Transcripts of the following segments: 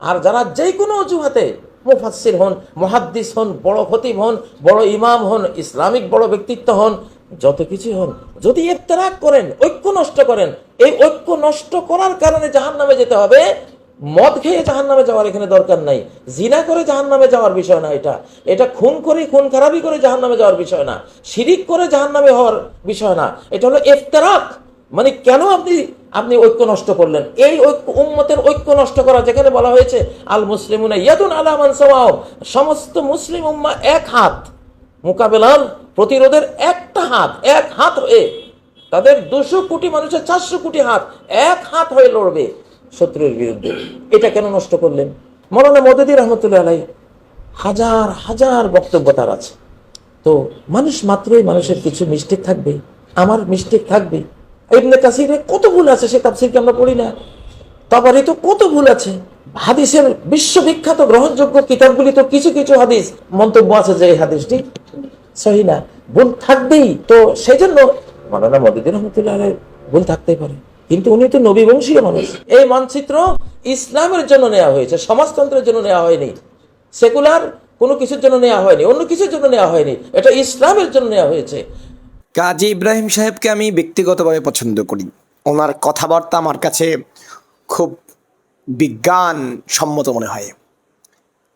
আর যারা যে কোনো অজুহাতে মুফাসির হন, মহাদ্দিস হন, বড় খতিব হন, বড় ইমাম হন, ইসলামিক বড় ব্যক্তিত্ব হন, যত কিছু হন, যদি ইফতারাক করেন, ঐক্য নষ্ট করেন, এই ঐক্য নষ্ট করার কারণে জাহান নামে যেতে হবে। মদ খেয়ে জাহান নামে যাওয়ার এখানে দরকার নাই। জিনা করে জাহান নামে যাওয়ার বিষয় না এটা। এটা খুন করে, খুন খারাপি করে জাহান নামে যাওয়ার বিষয় না। শিরিক করে জাহান নামে হওয়ার বিষয় না। এটা হলো ইফতারাক। মানে কেন আপনি আপনি ঐক্য নষ্ট করলেন? এই ঐক্য, উম্মতের ঐক্য নষ্ট করা যেখানে বলা হয়েছে আল মুসলিমুনা ইয়াদুন সমস্ত মুসলিম উম্মা এক হাত। মোকাবেলার প্রতিরোধের একটা হাত, এক হাত হয়ে তাদের দুশো কোটি মানুষের চারশো কোটি হাত এক হাত হয়ে লড়বে শত্রুর বিরুদ্ধে। এটা কেন নষ্ট করলেন? মৌলানা মদদি রহমতুল্লাহ আলাই হাজার হাজার বক্তব্য তার আছে। তো মানুষ মাত্রই মানুষের কিছু মিস্টেক থাকবে, আমার মিস্টেক থাকবে। ইবনে কাসিরে কত ভুল আছে সে তাফসিরকে আমরা পড়ি না। তারপরে তো কত ভুল আছে। হাদিসের বিশ্ববিখ্যাত গ্রহণযোগ্য কিতাবগুলি তো কিছু কিছু হাদিস, মন্তব্য আছে যে এই হাদিসটি সহি না। ভুল থাকবেই। তো সেই জন্য মানানা মদিদিন রহমতুল্লাহ ভুল থাকতেই পারে। কিন্তু উনি তো নবী বংশীয় মানুষ। এই মানচিত্র ইসলামের জন্য নেওয়া হয়েছে, সমাজতন্ত্রের জন্য নেওয়া হয়নি। সেকুলার কোনো কিছুর জন্য নেওয়া হয়নি, অন্য কিছুর জন্য নেওয়া হয়নি। এটা ইসলামের জন্য নেওয়া হয়েছে। কাজী ইব্রাহিম সাহেবকে আমি ব্যক্তিগতভাবে পছন্দ করি। ওনার কথাবার্তা আমার কাছে খুব বিজ্ঞান সম্মত মনে হয়।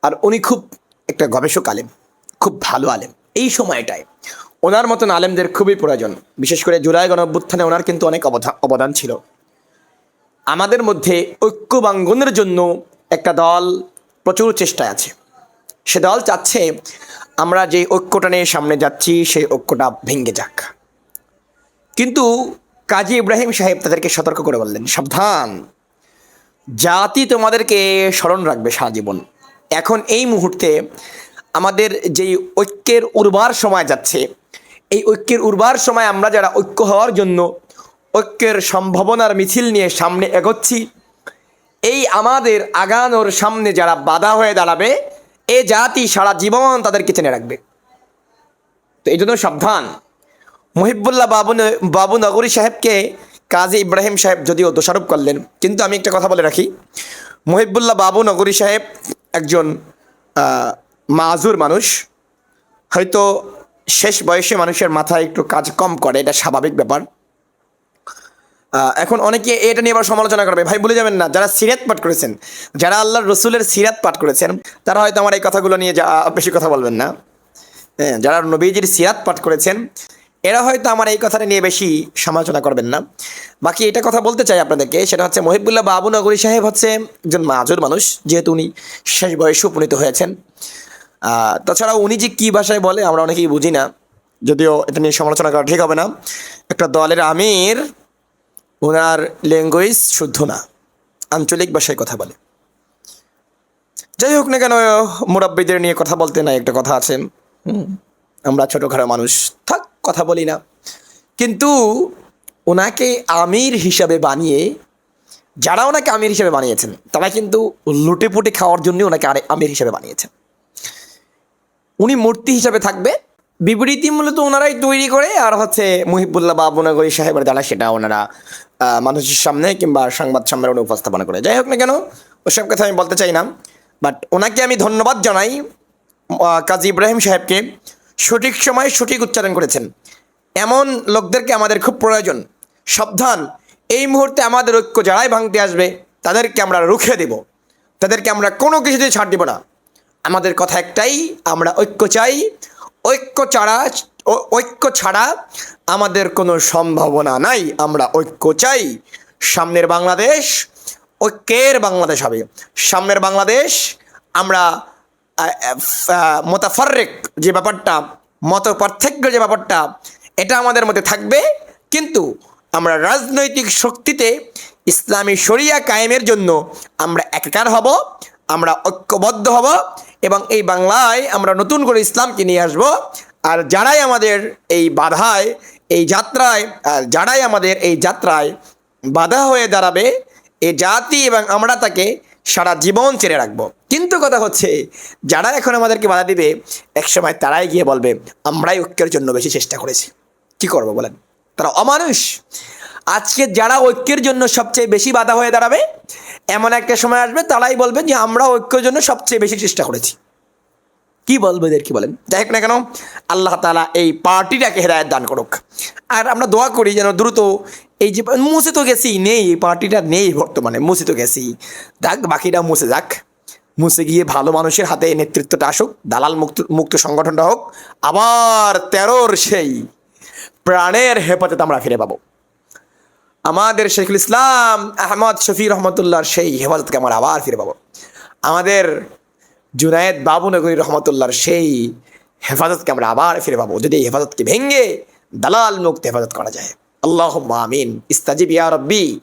আর উনি খুব একটা গবেষক আলেম, খুব ভালো আলেম। এই সময়টায় ওনার মতন আলেমদের খুবই প্রয়োজন। বিশেষ করে জুলাই গণঅভ্যুত্থানে ওনার কিন্তু অনেক অবদান ছিল। আমাদের মধ্যে ঐক্য বাঙ্গনের জন্য একটা দল প্রচুর চেষ্টায় আছে। সে দল চাচ্ছে আমরা যে ঐক্যটা নিয়ে সামনে যাচ্ছি, সেই ঐক্যটা ভেঙে যাক। কিন্তু কাজী ইব্রাহিম সাহেব তাদেরকে সতর্ক করে বললেন, সাবধান। জাতি তোমাদেরকে স্মরণ রাখবে সারা জীবন। এখন এই মুহূর্তে আমাদের যেই ঐক্যের উর্বার সময় যাচ্ছে, এই ঐক্যের উর্বার সময় আমরা যারা ঐক্য হওয়ার জন্য ঐক্যের সম্ভাবনার মিছিল নিয়ে সামনে এগোচ্ছি, এই আমাদের আগানোর সামনে যারা বাধা হয়ে দাঁড়াবে এ জাতি সারা জীবন তাদেরকে চেনে রাখবে। তো এই জন্য সাবধান। মহিবুল্লাহ বাবু বাবু নগরী সাহেবকে কাজী ইব্রাহিম সাহেব যদিও দোষারোপ করলেন, কিন্তু আমি একটা কথা বলে রাখি। মহিবুল্লাহ বাবু নগরী সাহেব একজন মাজুর মানুষ। হয়তো শেষ বয়সে মানুষের মাথায় একটু কাজ কম করে, এটা স্বাভাবিক ব্যাপার। এখন অনেকে এটা নিয়ে আবার সমালোচনা করবে। ভাই, ভুলে যাবেন না, যারা সিরাত পাঠ করেছেন, যারা আল্লাহর রসুলের সিরাত পাঠ করেছেন, তারা হয়তো আমার এই কথাগুলো নিয়ে যা বেশি কথা বলবেন না। হ্যাঁ যারা নবীজির সিরাত পাঠ করেছেন, এরা হয়তো আমার এই কথাটা নিয়ে বেশি সমালোচনা করবেন না। বাকি এটা কথা বলতে চাই আপনাদেরকে, সেটা হচ্ছে মহিবুল্লাহ বাবু নগরী সাহেব হচ্ছে একজন মাজুর মানুষ, যেহেতু উনি শেষ বয়সে উপনীত হয়েছেন। তাছাড়া উনি যে কী ভাষায় বলে আমরা অনেকেই বুঝি না, যদিও এটা নিয়ে সমালোচনা করা ঠিক হবে না। একটা দলের আমির ওনার ল্যাঙ্গুয়েজ শুদ্ধ না। আঞ্চলিক ভাষায় কথা বলে। যাই হোক না কেন, মুরাব্বিদের নিয়ে কথা বলতে নাই, একটা কথা আছে। আমরা ছোটোখাটো মানুষ, থাক, কথা বলি না। কিন্তু ওনাকে আমির হিসাবে বানিয়ে, যারা ওনাকে আমির হিসেবে বানিয়েছেন, তারা কিন্তু লুটেপুটে খাওয়ার জন্য ওনাকে আমির হিসেবে বানিয়েছেন। উনি মূর্তি হিসাবে থাকবে বিবৃতি মূলত ওনারাই তৈরি করে, আর হচ্ছে মুহিবুল্লাহ বাবুনগরী সাহেবের দ্বারা সেটা ওনারা মানুষের সামনে কিংবা সংবাদ সম্মেলনে উপস্থাপনা করে। যাই হোক না কেন, ওসব কথা আমি বলতে চাই না বাট ওনাকে আমি ধন্যবাদ জানাই কাজী ইব্রাহিম সাহেবকে। সঠিক সময়ে সঠিক উচ্চারণ করেছেন। এমন লোকদেরকে আমাদের খুব প্রয়োজন। সাবধান, এই মুহূর্তে আমাদের ঐক্য যারাই ভাঙতে আসবে, তাদেরকে আমরা রুখে দেব। তাদেরকে আমরা কোনো কিছুতে ছাড় দেব না। আমাদের কথা একটাই, আমরা ঐক্য চাই ঐক্য ছাড়া ঐক্য ছাড়া আমাদের কোনো সম্ভাবনা নাই। আমরা ঐক্য চাই। সামনের বাংলাদেশ, ঐক্যের বাংলাদেশ হবে। সামনের বাংলাদেশ, আমরা মোতাফারেক যে ব্যাপারটা মত পার্থক্য যে ব্যাপারটা, এটা আমাদের মধ্যে থাকবে। কিন্তু আমরা রাজনৈতিক শক্তিতে ইসলামী শরিয়া কায়েমের জন্য আমরা একাকার হব, আমরা ঐক্যবদ্ধ হব। এবং এই বাংলায় আমরা নতুন করে ইসলামকে নিয়ে আসব। আর যারাই আমাদের এই বাধায়, এই যাত্রায়, আর যারাই আমাদের এই যাত্রায় বাধা হয়ে দাঁড়াবে, এ জাতি এবং আমরা তাকে সারা জীবন ছেড়ে রাখব। কিন্তু কথা হচ্ছে, যারা এখন আমাদেরকে বাধা দিবে, একসময় তারাই গিয়ে বলবে, আমরাই ঐক্যের জন্য বেশি চেষ্টা করেছি। কি করব বলেন? তারা অমানুষ। আজকে যারা ঐক্যের জন্য সবচেয়ে বেশি বাধা হয়ে দাঁড়াবে এমন একটা সময় আসবে, তারাই বলবে যে আমরা ঐক্যের জন্য সবচেয়ে বেশি চেষ্টা করেছি। কি বলব এদের কি বলেন? যাই হোক না কেন, আল্লাহ তালা এই পার্টিটাকে হেদায়ত দান করুক। আর আমরা দোয়া করি যেন দ্রুত এই যে, মুছে তো গেছি, নেই, এই পার্টিটা নেই বর্তমানে, মুছে তো গেছি। যাক, বাকিটা মুছে যাক। মুছে গিয়ে ভালো মানুষের হাতে নেতৃত্বটা আসুক, দালাল মুক্ত মুক্ত সংগঠনটা হোক, আবার তেরোর সেই প্রাণের হেফাজত আমরা ফিরে পাবো। আমাদের শেখুল ইসলাম আহমদ শফি রহমতুল্লাহর সেই হেফাজতকে আমরা আবার ফিরে পাবো। আমাদের জুনায়েদ বাবুনগরী রহমতুল্লাহর সেই হেফাজতকে আমরা আবার ফিরে পাবো। যদি এই হেফাজতকে ভেঙ্গে দালাল মুক্ত হেফাজত করা যায়। আল্লাহ আমিন। ইস্তাজিব ইয়া রব্বি।